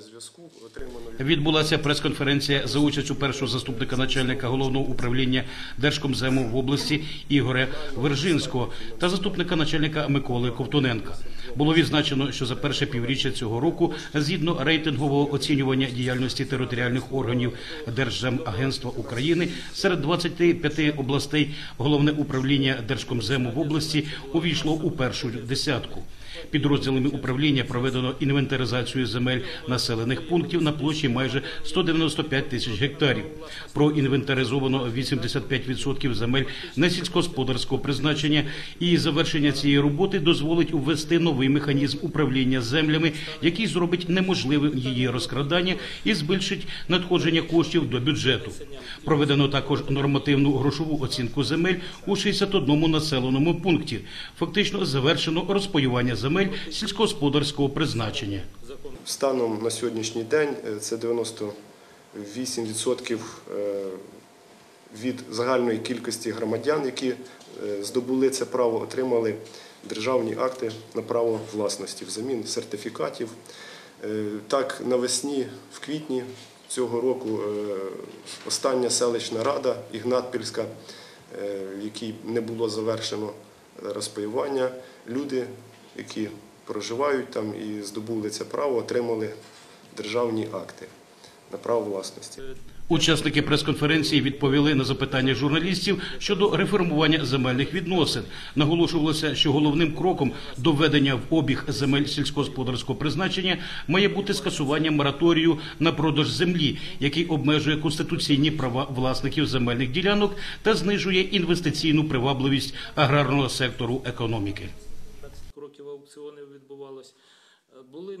зв'язку отримано Відбулася прес-конференція за участю першого заступника начальника головного управління Держкомзему в області Ігоря Вержинського та заступника начальника Миколи Ковтуненка. Було відзначено, що за перше півріччя цього року, згідно рейтингового оцінювання діяльності територіальних органів Держземагентства України, серед 25 областей головне управління Держкомзему в області увійшло у першу десятку. Підрозділами управління проведено інвентаризацію земель населених пунктів на площі майже 195 тисяч гектарів. Проінвентаризовано 85% земель несільськогосподарського призначення, і завершення цієї роботи дозволить ввести новий механізм управління землями, який зробить неможливим її розкрадання і збільшить надходження коштів до бюджету. Проведено також нормативну грошову оцінку земель у 61 населеному пункті. Фактично завершено розпаювання земель сільськогосподарського призначення. станом на сьогоднішній день е, це 98% е, від загальної кількості громадян, які е, здобули це право, отримали державні акти на право власності взамін сертифікатів. Так, навесні, в квітні цього року, остання селищна рада Ігнатпільська, в якій не було завершено розпаювання, люди, які проживають там і здобули це право, отримали державні акти на право власності. Учасники прес-конференції відповіли на запитання журналістів щодо реформування земельних відносин. Наголошувалося, що головним кроком до введення в обіг земель сільськогосподарського призначення має бути скасування мораторію на продаж землі, який обмежує конституційні права власників земельних ділянок та знижує інвестиційну привабливість аграрного сектору економіки. Років аукціонів відбувалось. Е, Були